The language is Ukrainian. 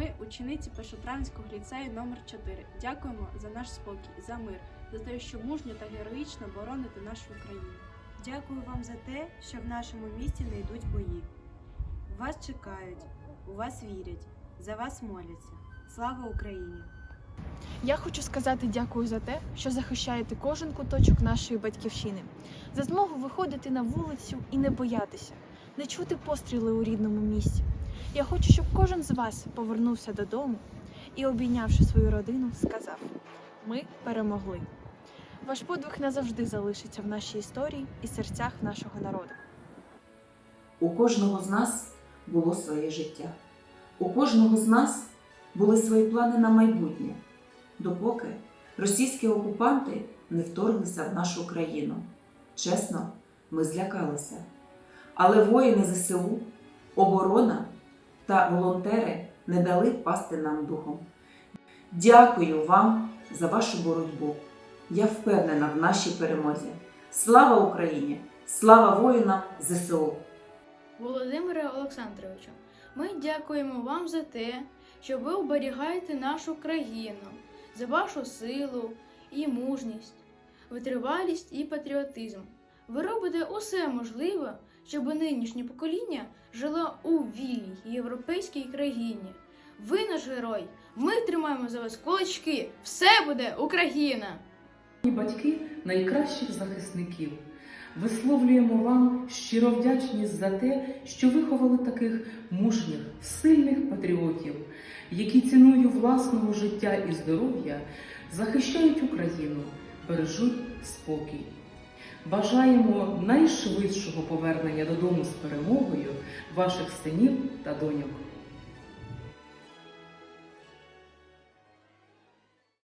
Ми, учениці Першотравенського ліцею номер 4 дякуємо за наш спокій, за мир, за те, що мужньо та героїчно бороните нашу Україну. Дякую вам за те, що в нашому місті не йдуть бої. Вас чекають, у вас вірять, за вас моляться. Слава Україні! Я хочу сказати дякую за те, що захищаєте кожен куточок нашої батьківщини, за змогу виходити на вулицю і не боятися, не чути постріли у рідному місті. Я хочу, щоб кожен з вас повернувся додому і, обійнявши свою родину, сказав: Ми перемогли. Ваш подвиг назавжди залишиться в нашій історії і серцях нашого народу. У кожного з нас було своє життя. У кожного з нас були свої плани на майбутнє, допоки російські окупанти не вторглися в нашу країну. Чесно, ми злякалися. Але воїни ЗСУ, оборона та волонтери не дали пасти нам духом. Дякую вам за вашу боротьбу. Я впевнена в нашій перемозі. Слава Україні! Слава воїнам ЗСУ! Володимире Олександровичу, ми дякуємо вам за те, що ви оберігаєте нашу країну, за вашу силу і мужність, витривалість і патріотизм. Ви робите усе можливе, щоб нинішнє покоління жило у вільній європейській країні. Ви наш герой. Ми тримаємо за вас кулачки. Все буде Україна! Батьки найкращих захисників. Висловлюємо вам щиро вдячність за те, що виховали таких мужніх, сильних патріотів, які ціною власного життя і здоров'я захищають Україну, бережуть спокій. Бажаємо найшвидшого повернення додому з перемогою ваших синів та доньок.